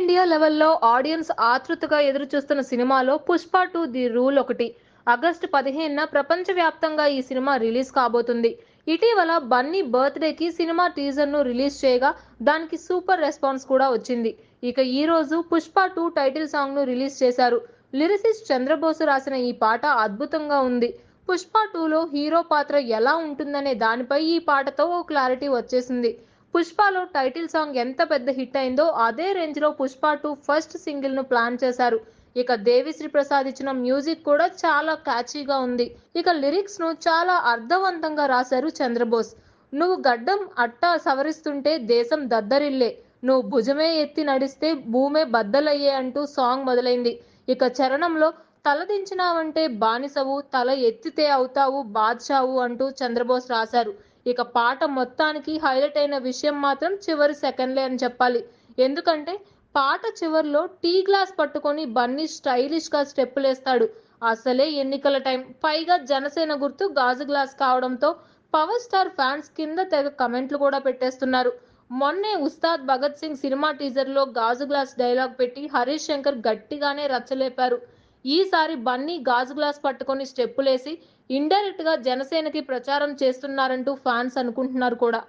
India లెవెల్లో audience ఆతృతగా ఎదురుచూస్తున్న సినిమాలో పుష్ప టూ ది రూల్ ఒకటి. ఆగస్టు పదిహేనున ప్రపంచవ్యాప్తంగా ఈ సినిమా రిలీజ్ కాబోతుంది. ఇటీవల బన్నీ బర్త్డేకి సినిమా టీజర్ను రిలీజ్ చేయగా దానికి సూపర్ రెస్పాన్స్ కూడా వచ్చింది. ఇక ఈ రోజు పుష్ప టూ టైటిల్ సాంగ్ను రిలీజ్ చేశారు. లిరిసిస్ట్ చంద్రబోసు రాసిన ఈ పాట అద్భుతంగా ఉంది. పుష్ప టూలో హీరో పాత్ర ఎలా ఉంటుందనే దానిపై ఈ పాటతో ఓ క్లారిటీ వచ్చేసింది. పుష్పలో టైటిల్ సాంగ్ ఎంత పెద్ద హిట్ అయిందో అదే రేంజ్లో పుష్ప టూ ఫస్ట్ సింగిల్ను ప్లాన్ చేశారు. ఇక దేవిశ్రీ ప్రసాద్ ఇచ్చిన మ్యూజిక్ కూడా చాలా క్యాచీగా ఉంది. ఇక లిరిక్స్ను చాలా అర్థవంతంగా రాశారు చంద్రబోస్. నువ్వు గడ్డం అట్టా సవరిస్తుంటే దేశం దద్దరిల్లే. నువ్వు భుజమే ఎత్తి నడిస్తే భూమే బద్దలయ్యే అంటూ సాంగ్ మొదలైంది. ఇక చరణంలో తలదించినావంటే బానిసవు తల ఎత్తితే అవుతావు బాద్షావు అంటూ చంద్రబోస్ రాశారు. ఇక పాట మొత్తానికి హైలైట్ అయిన విషయం మాత్రం చివరి సెకండ్లే అని చెప్పాలి. ఎందుకంటే పాట చివరిలో టీ గ్లాస్ పట్టుకొని బన్నీ స్టైలిష్గా స్టెప్పులేస్తాడు. అసలే ఎన్నికల టైం. పైగా జనసేన గుర్తు గాజు గ్లాస్ కావడంతో పవర్ స్టార్ ఫ్యాన్స్ కింద తెగ కమెంట్లు కూడా పెట్టేస్తున్నారు. మొన్నే ఉస్తాద్ భగత్ సింగ్ సినిమా టీజర్లో గాజు గ్లాస్ డైలాగ్ పెట్టి హరీష్ శంకర్ గట్టిగానే రచ్చలేపారు. ఈసారి బన్నీ గాజు గ్లాస్ పట్టుకొని స్టెప్పులేసి ఇండైరెక్ట్గా జనసేనకి ప్రచారం చేస్తున్నారంటూ ఫ్యాన్స్ అనుకుంటున్నారు కూడా.